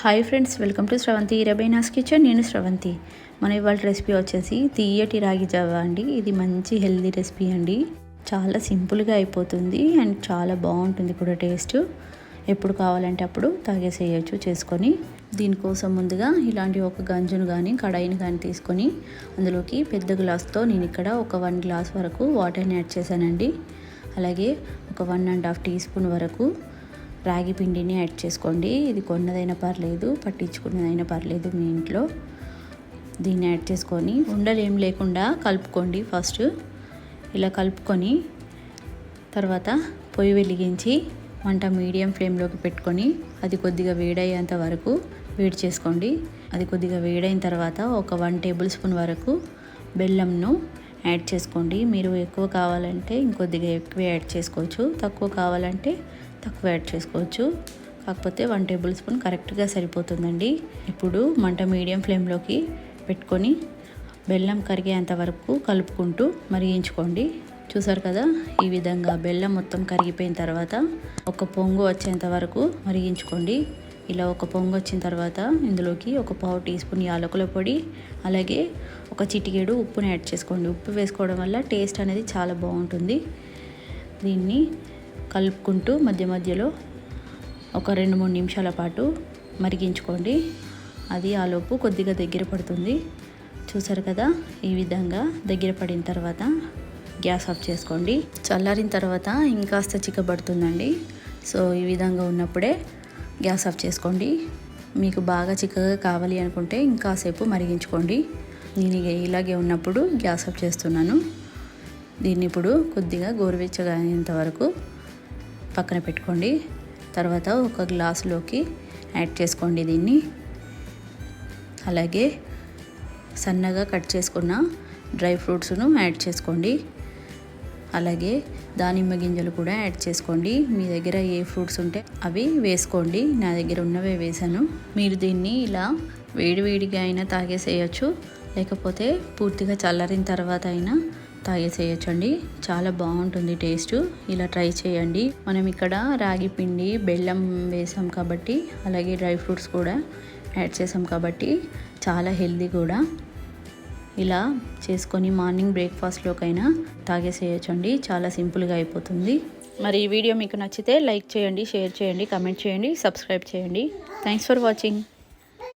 Hi friends welcome to Sravanthi రబైనాస్ kitchen నేను శ్రవంతి మన ఇవాళ రెసిపీ వచ్చేసి తీయటి రాగి జావా అండి. ఇది మంచి హెల్దీ రెసిపీ అండి. చాలా సింపుల్గా అయిపోతుంది అండ్ చాలా బాగుంటుంది కూడా టేస్ట్ ఎప్పుడు కావాలంటే అప్పుడు తాగేసేయచ్చు చేసుకొని. దీనికోసం ముందుగా ఇలాంటి ఒక గంజును కానీ కడాయిని కానీ తీసుకొని అందులోకి పెద్ద గ్లాస్తో నేను ఇక్కడ ఒక వన్ గ్లాస్ వరకు వాటర్ని యాడ్ చేశానండి. అలాగే ఒక one and half teaspoon వరకు రాగి పిండిని యాడ్ చేసుకోండి. ఇది కొన్నదైనా పర్లేదు పట్టించుకున్నదైనా పర్లేదు మీ ఇంట్లో. దీన్ని యాడ్ చేసుకొని ఉండలు ఏం లేకుండా కలుపుకోండి ఫస్ట్. ఇలా కలుపుకొని తర్వాత పొయ్యి వెలిగించి వంట మీడియం ఫ్లేమ్లోకి పెట్టుకొని అది కొద్దిగా వేడయ్యేంత వరకు వేడి చేసుకోండి. అది కొద్దిగా వేడైన తర్వాత ఒక వన్ టేబుల్ స్పూన్ వరకు బెల్లంను యాడ్ చేసుకోండి. మీరు ఎక్కువ కావాలంటే ఇంకొద్దిగా ఎక్కువ యాడ్ చేసుకోవచ్చు. తక్కువ కావాలంటే తక్కువ యాడ్ చేసుకోవచ్చు. కాకపోతే వన్ టేబుల్ స్పూన్ కరెక్ట్గా సరిపోతుందండి. ఇప్పుడు మంట మీడియం ఫ్లేమ్లోకి పెట్టుకొని బెల్లం కరిగేంత వరకు కలుపుకుంటూ మరిగించుకోండి చూసారు కదా ఈ విధంగా బెల్లం మొత్తం కరిగిపోయిన తర్వాత ఒక పొంగు వచ్చేంత వరకు మరిగించుకోండి ఇలా ఒక పొంగు వచ్చిన తర్వాత ఇందులోకి ఒక పావు టీ స్పూన్ యాలకుల పొడి అలాగే ఒక చిటికేడు ఉప్పుని యాడ్ చేసుకోండి. ఉప్పు వేసుకోవడం వల్ల టేస్ట్ అనేది చాలా బాగుంటుంది. దీన్ని కలుపుకుంటూ మధ్య మధ్యలో ఒక రెండు మూడు నిమిషాల పాటు మరిగించుకోండి. అది ఆలోపు కొద్దిగా దగ్గర పడుతుంది. చూసారు కదా ఈ విధంగా దగ్గర పడిన తర్వాత గ్యాస్ ఆఫ్ చేసుకోండి. చల్లారిన తర్వాత ఇంకాస్త చిక్కబడుతుందండి. సో ఈ విధంగా ఉన్నప్పుడే గ్యాస్ ఆఫ్ చేసుకోండి. మీకు బాగా చిక్కగా కావాలి అనుకుంటే ఇంకాసేపు మరిగించుకోండి. నేను ఇలాగే ఉన్నప్పుడు గ్యాస్ ఆఫ్ చేస్తున్నాను. దీన్ని ఇప్పుడు కొద్దిగా గోరువెచ్చగా అయ్యేంత వరకు పక్కన పెట్టుకోండి. తర్వాత ఒక గ్లాసులోకి యాడ్ చేసుకోండి దీన్ని. అలాగే సన్నగా కట్ చేసుకున్న డ్రై ఫ్రూట్స్ను యాడ్ చేసుకోండి. అలాగే దానిమ్మ గింజలు కూడా యాడ్ చేసుకోండి. మీ దగ్గర ఏ ఫ్రూట్స్ ఉంటే అవి వేసుకోండి. నా దగ్గర ఉన్నవే వేసాను. మీరు దీన్ని ఇలా వేడివేడిగా అయినా తాగేసేయచ్చు. లేకపోతే పూర్తిగా చల్లరిన తర్వాత అయినా తాగేసేయచ్చండి. చాలా బాగుంటుంది టేస్ట్. ఇలా ట్రై చేయండి. మనం ఇక్కడ రాగి పిండి బెల్లం వేసాం కాబట్టి అలాగే డ్రై ఫ్రూట్స్ కూడా యాడ్ చేసాం కాబట్టి చాలా హెల్దీ కూడా. ఇలా చేసుకొని మార్నింగ్ బ్రేక్ఫాస్ట్లోకైనా తాగేసేయచ్చండి. చాలా సింపుల్గా అయిపోతుంది. మరి ఈ వీడియో మీకు నచ్చితే లైక్ చేయండి షేర్ చేయండి కమెంట్ చేయండి సబ్స్క్రైబ్ చేయండి. Thanks for watching.